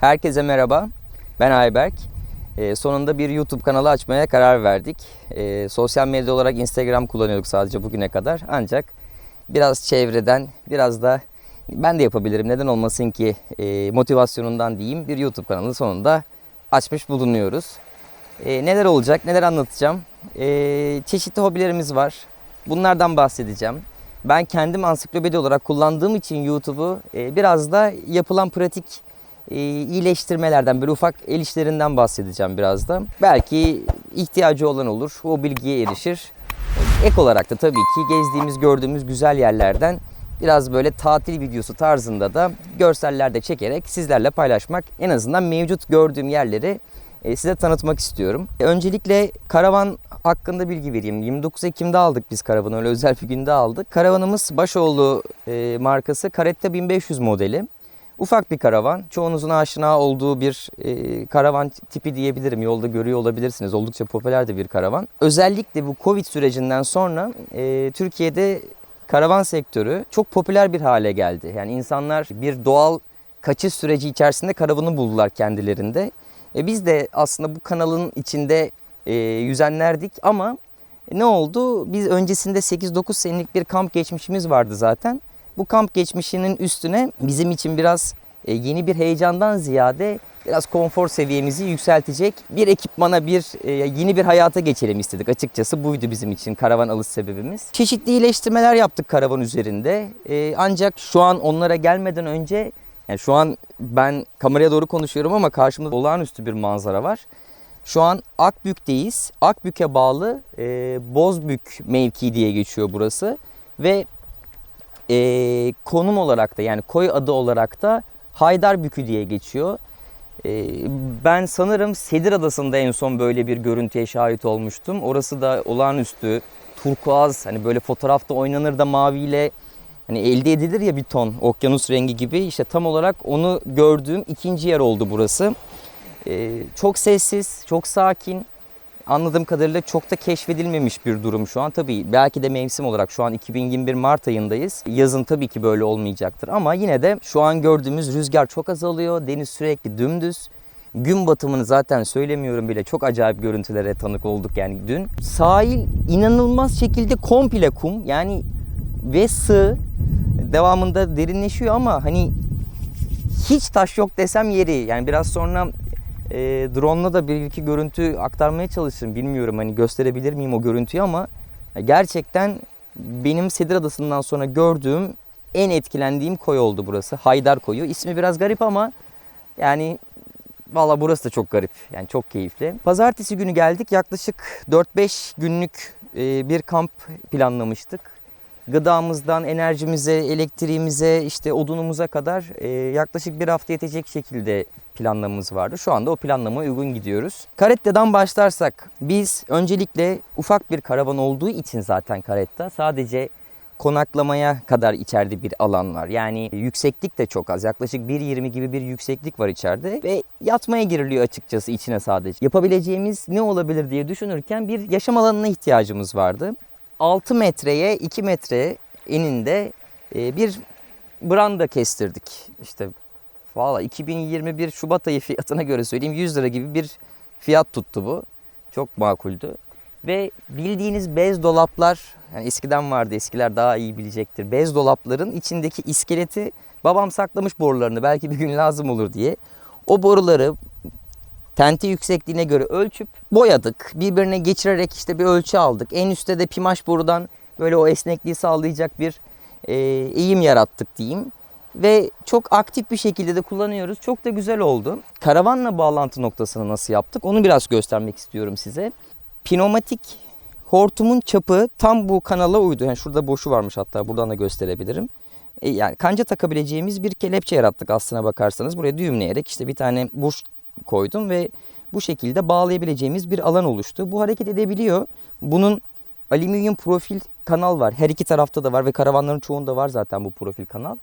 Herkese merhaba. Ben Ayberk. Ee, sonunda bir YouTube kanalı açmaya karar verdik. Ee, sosyal medya olarak Instagram kullanıyorduk sadece bugüne kadar. Ancak biraz çevreden, biraz da ben de yapabilirim neden olmasın ki e, motivasyonundan diyeyim bir YouTube kanalı sonunda açmış bulunuyoruz. Ee, neler olacak, neler anlatacağım. Ee, çeşitli hobilerimiz var. Bunlardan bahsedeceğim. Ben kendim ansiklopedi olarak kullandığım için YouTube'u e, biraz da yapılan pratik e, iyileştirmelerden, böyle ufak el işlerinden bahsedeceğim biraz da. Belki ihtiyacı olan olur, o bilgiye erişir. Ek olarak da tabii ki gezdiğimiz, gördüğümüz güzel yerlerden biraz böyle tatil videosu tarzında da görseller de çekerek sizlerle paylaşmak, en azından mevcut gördüğüm yerleri e, size tanıtmak istiyorum. E, Öncelikle karavan hakkında bilgi vereyim. 29 Ekim'de aldık biz karavanı. Öyle özel bir günde aldık. Karavanımız Başoğlu e, markası Caretta 1500 modeli. Ufak bir karavan. Çoğunuzun aşina olduğu bir e, karavan tipi diyebilirim. Yolda görüyor olabilirsiniz. Oldukça popüler de bir karavan. Özellikle bu Covid sürecinden sonra e, Türkiye'de karavan sektörü çok popüler bir hale geldi. Yani insanlar bir doğal kaçış süreci içerisinde karavanı buldular kendilerinde. E, biz de aslında bu kanalın içinde e, yüzenlerdik ama ne oldu? Biz öncesinde 8-9 senelik bir kamp geçmişimiz vardı zaten. Bu kamp geçmişinin üstüne bizim için biraz e, yeni bir heyecandan ziyade biraz konfor seviyemizi yükseltecek bir ekipmana, bir e, yeni bir hayata geçelim istedik. Açıkçası buydu bizim için karavan alış sebebimiz. Çeşitli iyileştirmeler yaptık karavan üzerinde. E, ancak şu an onlara gelmeden önce yani şu an ben kameraya doğru konuşuyorum ama karşımda olağanüstü bir manzara var. Şu an Akbük'teyiz. Akbük'e bağlı e, Bozbük mevki diye geçiyor burası. Ve e, konum olarak da yani koy adı olarak da Haydarbükü diye geçiyor. E, ben sanırım Sedir Adası'nda en son böyle bir görüntüye şahit olmuştum. Orası da olağanüstü turkuaz hani böyle fotoğrafta oynanır da maviyle hani elde edilir ya bir ton okyanus rengi gibi işte tam olarak onu gördüğüm ikinci yer oldu burası. Ee, çok sessiz, çok sakin. Anladığım kadarıyla çok da keşfedilmemiş bir durum şu an. Tabii belki de mevsim olarak şu an 2021 Mart ayındayız. Yazın tabii ki böyle olmayacaktır ama yine de şu an gördüğümüz rüzgar çok azalıyor. Deniz sürekli dümdüz. Gün batımını zaten söylemiyorum bile çok acayip görüntülere tanık olduk yani dün. Sahil inanılmaz şekilde komple kum yani ve sığ devamında derinleşiyor ama hani hiç taş yok desem yeri. Yani biraz sonra e, drone'la da bir iki görüntü aktarmaya çalışırım. Bilmiyorum hani gösterebilir miyim o görüntüyü ama gerçekten benim Sedir Adası'ndan sonra gördüğüm en etkilendiğim koy oldu burası. Haydar Koyu. İsmi biraz garip ama yani valla burası da çok garip. Yani çok keyifli. Pazartesi günü geldik. Yaklaşık 4-5 günlük e, bir kamp planlamıştık gıdamızdan enerjimize, elektriğimize, işte odunumuza kadar e, yaklaşık bir hafta yetecek şekilde planlamamız vardı. Şu anda o planlamaya uygun gidiyoruz. Karette'den başlarsak biz öncelikle ufak bir karavan olduğu için zaten Karetta sadece konaklamaya kadar içeride bir alan var. Yani yükseklik de çok az. Yaklaşık 1.20 gibi bir yükseklik var içeride ve yatmaya giriliyor açıkçası içine sadece. Yapabileceğimiz ne olabilir diye düşünürken bir yaşam alanına ihtiyacımız vardı. 6 metreye 2 metre eninde e, bir branda kestirdik. İşte valla 2021 Şubat ayı fiyatına göre söyleyeyim 100 lira gibi bir fiyat tuttu bu. Çok makuldü. Ve bildiğiniz bez dolaplar, yani eskiden vardı eskiler daha iyi bilecektir. Bez dolapların içindeki iskeleti babam saklamış borularını belki bir gün lazım olur diye. O boruları tenti yüksekliğine göre ölçüp boyadık. Birbirine geçirerek işte bir ölçü aldık. En üstte de pimaş borudan böyle o esnekliği sağlayacak bir e, eğim yarattık diyeyim. Ve çok aktif bir şekilde de kullanıyoruz. Çok da güzel oldu. Karavanla bağlantı noktasını nasıl yaptık onu biraz göstermek istiyorum size. Pneumatik hortumun çapı tam bu kanala uydu. Yani şurada boşu varmış hatta buradan da gösterebilirim. E, yani kanca takabileceğimiz bir kelepçe yarattık aslına bakarsanız. Buraya düğümleyerek işte bir tane burç koydum ve bu şekilde bağlayabileceğimiz bir alan oluştu. Bu hareket edebiliyor. Bunun alüminyum profil kanal var. Her iki tarafta da var ve karavanların çoğunda var zaten bu profil kanal.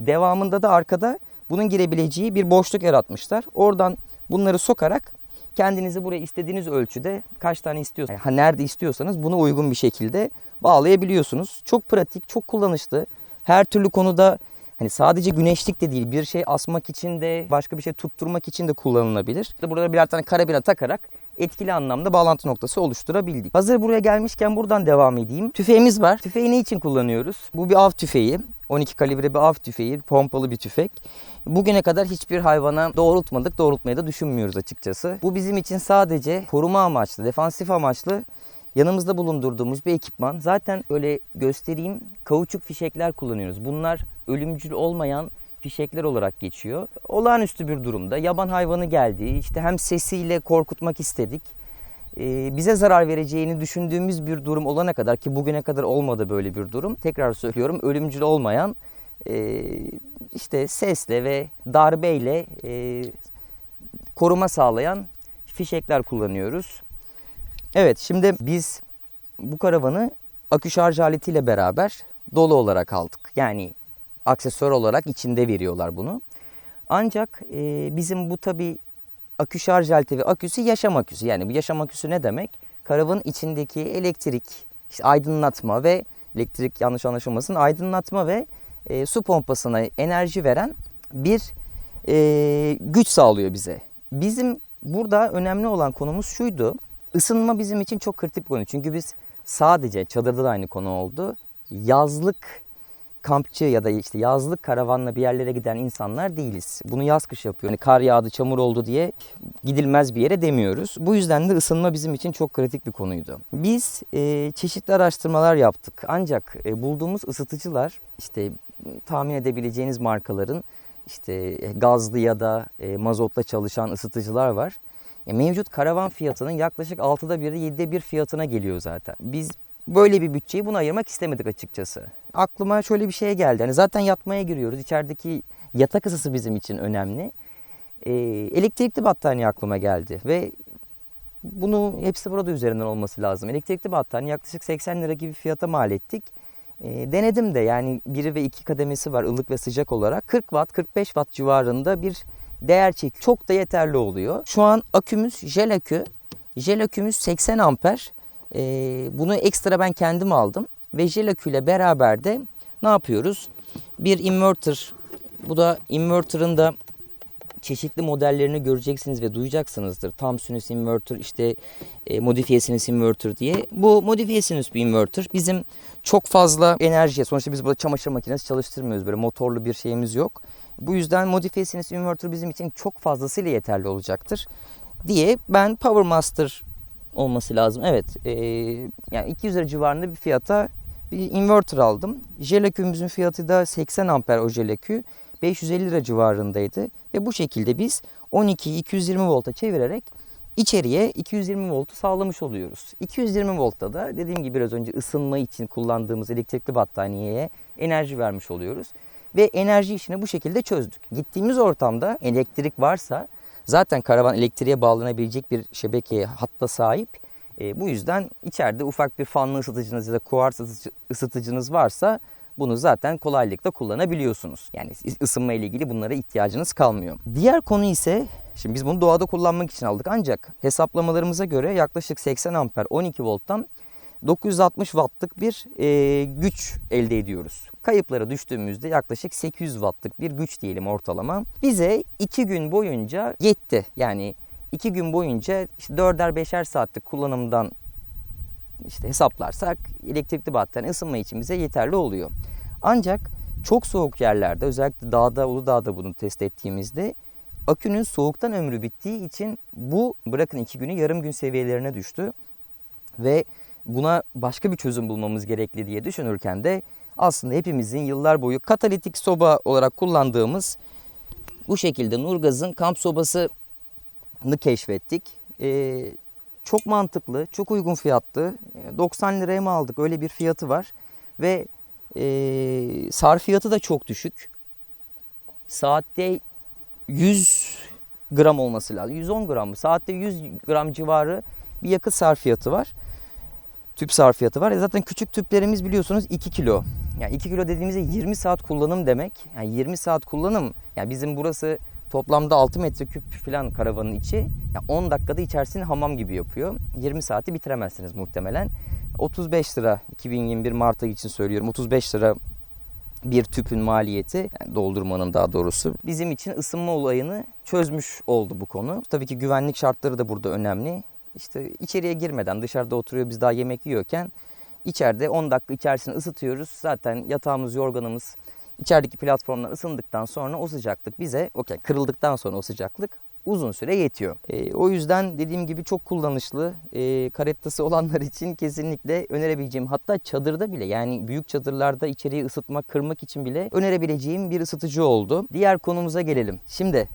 Devamında da arkada bunun girebileceği bir boşluk yaratmışlar. Oradan bunları sokarak kendinizi buraya istediğiniz ölçüde kaç tane istiyorsanız, yani nerede istiyorsanız buna uygun bir şekilde bağlayabiliyorsunuz. Çok pratik, çok kullanışlı. Her türlü konuda Hani sadece güneşlik de değil bir şey asmak için de başka bir şey tutturmak için de kullanılabilir. Burada birer tane karabina takarak etkili anlamda bağlantı noktası oluşturabildik. Hazır buraya gelmişken buradan devam edeyim. Tüfeğimiz var. Tüfeği ne için kullanıyoruz? Bu bir av tüfeği. 12 kalibre bir av tüfeği, pompalı bir tüfek. Bugüne kadar hiçbir hayvana doğrultmadık, doğrultmayı da düşünmüyoruz açıkçası. Bu bizim için sadece koruma amaçlı, defansif amaçlı yanımızda bulundurduğumuz bir ekipman. Zaten öyle göstereyim kauçuk fişekler kullanıyoruz. Bunlar ölümcül olmayan fişekler olarak geçiyor. Olağanüstü bir durumda yaban hayvanı geldi. İşte hem sesiyle korkutmak istedik. Ee, bize zarar vereceğini düşündüğümüz bir durum olana kadar ki bugüne kadar olmadı böyle bir durum. Tekrar söylüyorum ölümcül olmayan e, işte sesle ve darbeyle e, koruma sağlayan fişekler kullanıyoruz. Evet şimdi biz bu karavanı akü şarj aletiyle beraber dolu olarak aldık. Yani aksesuar olarak içinde veriyorlar bunu. Ancak e, bizim bu tabi akü şarj aleti ve aküsü yaşam aküsü. Yani bu yaşam aküsü ne demek? Karavanın içindeki elektrik, işte aydınlatma ve elektrik yanlış anlaşılmasın aydınlatma ve e, su pompasına enerji veren bir e, güç sağlıyor bize. Bizim burada önemli olan konumuz şuydu. Isınma bizim için çok kritik bir konu. Çünkü biz sadece çadırda da aynı konu oldu. Yazlık kampçı ya da işte yazlık karavanla bir yerlere giden insanlar değiliz. Bunu yaz kış yapıyor. Yani kar yağdı, çamur oldu diye gidilmez bir yere demiyoruz. Bu yüzden de ısınma bizim için çok kritik bir konuydu. Biz e, çeşitli araştırmalar yaptık. Ancak e, bulduğumuz ısıtıcılar işte tahmin edebileceğiniz markaların işte gazlı ya da e, mazotla çalışan ısıtıcılar var. E, mevcut karavan fiyatının yaklaşık 6'da 1'i 7'de 1 fiyatına geliyor zaten. Biz böyle bir bütçeyi buna ayırmak istemedik açıkçası. Aklıma şöyle bir şey geldi. Hani zaten yatmaya giriyoruz. İçerideki yatak ısısı bizim için önemli. E, elektrikli battaniye aklıma geldi ve bunu hepsi burada üzerinden olması lazım. Elektrikli battaniye yaklaşık 80 lira gibi fiyata mal ettik. E, denedim de yani biri ve iki kademesi var ılık ve sıcak olarak. 40 watt 45 watt civarında bir değer çekiyor. Çok da yeterli oluyor. Şu an akümüz jel akü. Jel akümüz 80 amper. E, bunu ekstra ben kendim aldım. Ve jel aküyle beraber de ne yapıyoruz? Bir inverter. Bu da inverter'ın da çeşitli modellerini göreceksiniz ve duyacaksınızdır. Tam sinüs inverter, işte e, modifiye sinüs inverter diye. Bu modifiye sinüs bir inverter. Bizim çok fazla enerjiye, sonuçta biz burada çamaşır makinesi çalıştırmıyoruz. Böyle motorlu bir şeyimiz yok. Bu yüzden modifiye sinüs inverter bizim için çok fazlasıyla yeterli olacaktır diye ben Power Master olması lazım. Evet, e, yani 200 lira civarında bir fiyata bir inverter aldım. Jel akümüzün fiyatı da 80 amper o jel akü. 550 lira civarındaydı. Ve bu şekilde biz 12'yi 220 volta çevirerek içeriye 220 voltu sağlamış oluyoruz. 220 voltta da dediğim gibi biraz önce ısınma için kullandığımız elektrikli battaniyeye enerji vermiş oluyoruz. Ve enerji işini bu şekilde çözdük. Gittiğimiz ortamda elektrik varsa zaten karavan elektriğe bağlanabilecek bir şebekeye hatta sahip. E, bu yüzden içeride ufak bir fanlı ısıtıcınız ya da kuars ısıtıcı- ısıtıcınız varsa bunu zaten kolaylıkla kullanabiliyorsunuz. Yani ısınma ile ilgili bunlara ihtiyacınız kalmıyor. Diğer konu ise şimdi biz bunu doğada kullanmak için aldık ancak hesaplamalarımıza göre yaklaşık 80 amper 12 volttan 960 wattlık bir e, güç elde ediyoruz. Kayıplara düştüğümüzde yaklaşık 800 wattlık bir güç diyelim ortalama. Bize 2 gün boyunca yetti. Yani 2 gün boyunca işte 4'er 5'er saatlik kullanımdan işte hesaplarsak elektrikli battaniye ısınma için bize yeterli oluyor. Ancak çok soğuk yerlerde özellikle dağda Uludağ'da bunu test ettiğimizde akünün soğuktan ömrü bittiği için bu bırakın 2 günü yarım gün seviyelerine düştü. Ve buna başka bir çözüm bulmamız gerekli diye düşünürken de aslında hepimizin yıllar boyu katalitik soba olarak kullandığımız bu şekilde Nurgaz'ın kamp sobasını keşfettik. Ee, çok mantıklı, çok uygun fiyatlı. E, 90 liraya mı aldık öyle bir fiyatı var. Ve e, sarfiyatı da çok düşük. Saatte 100 gram olması lazım. 110 gram mı? Saatte 100 gram civarı bir yakıt sarfiyatı var. Tüp sarfiyatı var. E zaten küçük tüplerimiz biliyorsunuz 2 kilo. Yani 2 kilo dediğimizde 20 saat kullanım demek. Yani 20 saat kullanım. Yani bizim burası toplamda 6 metreküp falan karavanın içi. Yani 10 dakikada içerisini hamam gibi yapıyor. 20 saati bitiremezsiniz muhtemelen. 35 lira 2021 Mart ayı için söylüyorum. 35 lira bir tüpün maliyeti, yani doldurmanın daha doğrusu bizim için ısınma olayını çözmüş oldu bu konu. Tabii ki güvenlik şartları da burada önemli. İşte içeriye girmeden dışarıda oturuyor biz daha yemek yiyorken içeride 10 dakika içerisini ısıtıyoruz. Zaten yatağımız, yorganımız içerideki platformdan ısındıktan sonra o sıcaklık bize, okey kırıldıktan sonra o sıcaklık uzun süre yetiyor. E, o yüzden dediğim gibi çok kullanışlı. E, karettası olanlar için kesinlikle önerebileceğim. Hatta çadırda bile yani büyük çadırlarda içeriği ısıtmak, kırmak için bile önerebileceğim bir ısıtıcı oldu. Diğer konumuza gelelim. Şimdi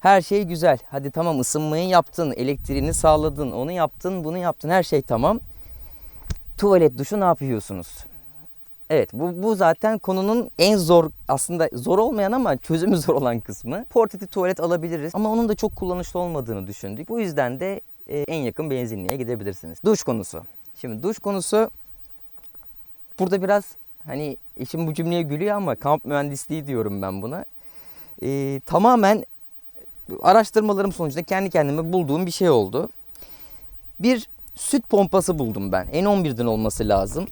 her şey güzel. Hadi tamam ısınmayı yaptın, elektriğini sağladın, onu yaptın, bunu yaptın. Her şey tamam. Tuvalet duşu ne yapıyorsunuz? Evet bu, bu zaten konunun en zor aslında zor olmayan ama çözümü zor olan kısmı. Portatif tuvalet alabiliriz ama onun da çok kullanışlı olmadığını düşündük. Bu yüzden de e, en yakın benzinliğe gidebilirsiniz. Duş konusu. Şimdi duş konusu burada biraz hani eşim bu cümleye gülüyor ama kamp mühendisliği diyorum ben buna. E, tamamen araştırmalarım sonucunda kendi kendime bulduğum bir şey oldu. Bir süt pompası buldum ben. N11'den olması lazım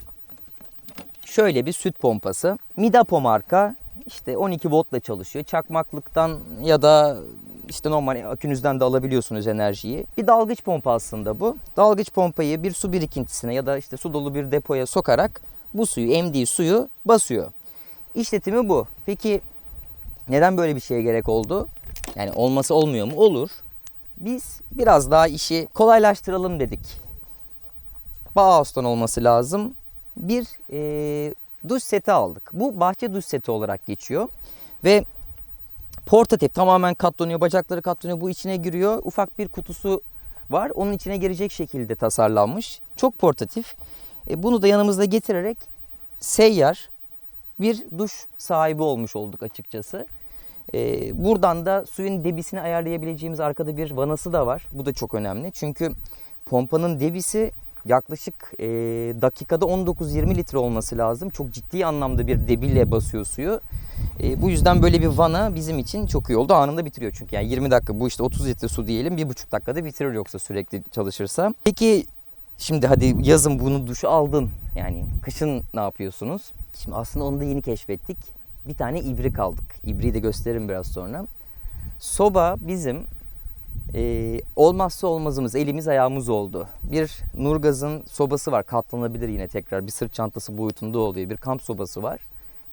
şöyle bir süt pompası. Midapo marka işte 12 voltla çalışıyor. Çakmaklıktan ya da işte normal akünüzden de alabiliyorsunuz enerjiyi. Bir dalgıç pompa aslında bu. Dalgıç pompayı bir su birikintisine ya da işte su dolu bir depoya sokarak bu suyu, emdiği suyu basıyor. İşletimi bu. Peki neden böyle bir şeye gerek oldu? Yani olması olmuyor mu? Olur. Biz biraz daha işi kolaylaştıralım dedik. Bauhaus'tan olması lazım bir e, duş seti aldık. Bu bahçe duş seti olarak geçiyor. Ve portatif tamamen katlanıyor. Bacakları katlanıyor. Bu içine giriyor. Ufak bir kutusu var. Onun içine girecek şekilde tasarlanmış. Çok portatif. E, bunu da yanımızda getirerek seyyar bir duş sahibi olmuş olduk açıkçası. E, buradan da suyun debisini ayarlayabileceğimiz arkada bir vanası da var. Bu da çok önemli. Çünkü pompanın debisi yaklaşık e, dakikada 19-20 litre olması lazım. Çok ciddi anlamda bir debiyle basıyor suyu. E, bu yüzden böyle bir vana bizim için çok iyi oldu. Anında bitiriyor çünkü. Yani 20 dakika bu işte 30 litre su diyelim. 1,5 dakikada bitirir yoksa sürekli çalışırsa. Peki şimdi hadi yazın bunu duşu aldın. Yani kışın ne yapıyorsunuz? Şimdi aslında onu da yeni keşfettik. Bir tane ibrik aldık. İbriği de gösteririm biraz sonra. Soba bizim ee, olmazsa olmazımız elimiz ayağımız oldu. Bir Nurgaz'ın sobası var katlanabilir yine tekrar bir sırt çantası boyutunda oluyor. Bir kamp sobası var.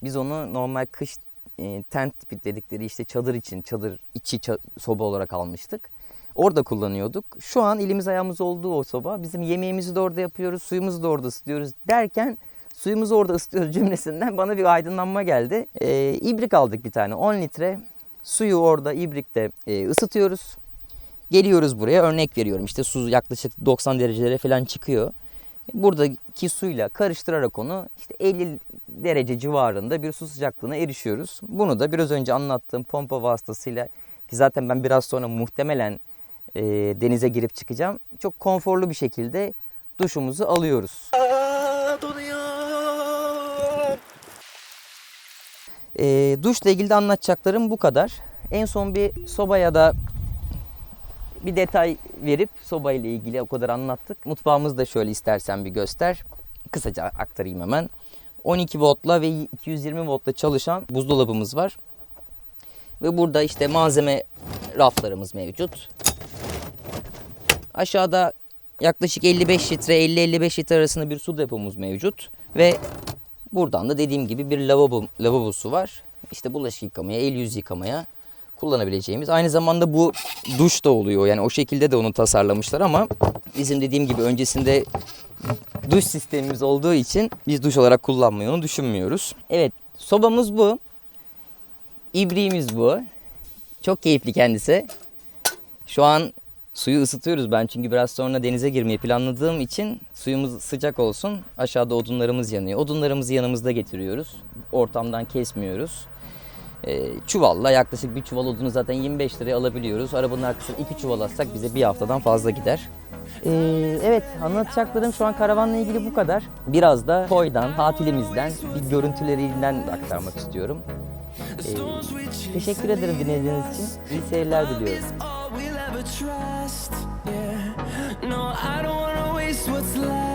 Biz onu normal kış e, tent tipi dedikleri işte çadır için çadır içi ça- soba olarak almıştık. Orada kullanıyorduk. Şu an elimiz ayağımız olduğu o soba. Bizim yemeğimizi de orada yapıyoruz, suyumuzu da orada ısıtıyoruz derken suyumuzu orada ısıtıyoruz cümlesinden bana bir aydınlanma geldi. Ee, ibrik aldık bir tane 10 litre. Suyu orada ibrikte e, ısıtıyoruz. Geliyoruz buraya örnek veriyorum işte su yaklaşık 90 derecelere falan çıkıyor. Buradaki suyla karıştırarak onu işte 50 derece civarında bir su sıcaklığına erişiyoruz. Bunu da biraz önce anlattığım pompa vasıtasıyla ki zaten ben biraz sonra muhtemelen e, denize girip çıkacağım. Çok konforlu bir şekilde duşumuzu alıyoruz. E, duşla ilgili de anlatacaklarım bu kadar. En son bir sobaya da bir detay verip soba ile ilgili o kadar anlattık. Mutfağımızı da şöyle istersen bir göster. Kısaca aktarayım hemen. 12 voltla ve 220 voltla çalışan buzdolabımız var. Ve burada işte malzeme raflarımız mevcut. Aşağıda yaklaşık 55 litre 50-55 litre arasında bir su depomuz mevcut. Ve buradan da dediğim gibi bir lavabo, lavabosu var. İşte bulaşık yıkamaya, el yüz yıkamaya kullanabileceğimiz. Aynı zamanda bu duş da oluyor. Yani o şekilde de onu tasarlamışlar ama bizim dediğim gibi öncesinde duş sistemimiz olduğu için biz duş olarak kullanmayı düşünmüyoruz. Evet sobamız bu. İbriğimiz bu. Çok keyifli kendisi. Şu an suyu ısıtıyoruz ben çünkü biraz sonra denize girmeyi planladığım için suyumuz sıcak olsun. Aşağıda odunlarımız yanıyor. Odunlarımızı yanımızda getiriyoruz. Ortamdan kesmiyoruz. E, çuvalla yaklaşık bir çuval odunu zaten 25 liraya alabiliyoruz. Arabanın arkasına iki çuval atsak bize bir haftadan fazla gider. Ee, evet anlatacaklarım şu an karavanla ilgili bu kadar. Biraz da koydan, tatilimizden, bir görüntülerinden aktarmak istiyorum. Ee, teşekkür ederim dinlediğiniz için. İyi seyirler diliyorum. no, I don't wanna waste what's left.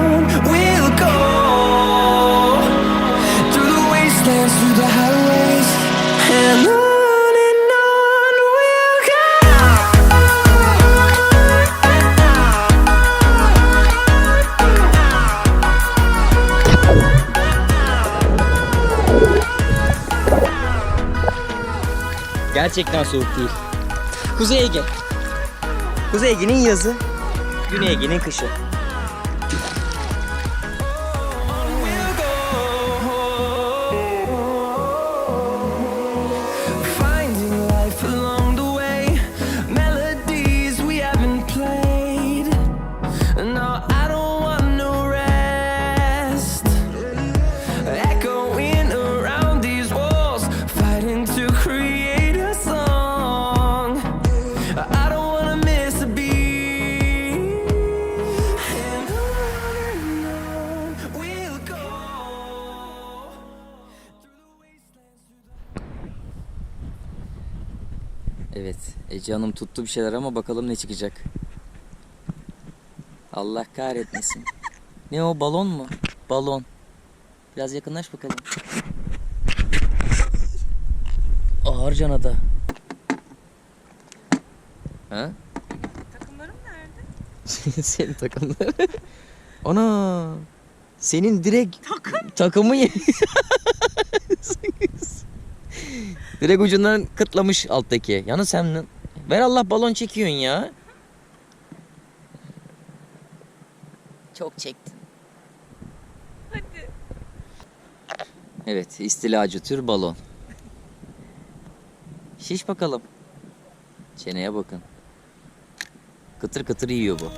Gerçekten soğuk değil. Kuzey Ege. Kuzey Ege'nin yazı, Güney Ege'nin kışı. Evet, Ece Hanım tuttu bir şeyler ama bakalım ne çıkacak. Allah kahretmesin. ne o balon mu? Balon. Biraz yakınlaş bakalım. Ağır canada. Ha? Takımlarım nerede? Senin takımları. Ana. Senin direkt takımı ye- direkt ucundan kıtlamış alttaki. Yalnız sen ver Allah balon çekiyorsun ya. Çok çektin. Hadi. Evet, istilacı tür balon. Şiş bakalım. Çeneye bakın. Kıtır kıtır yiyor bu.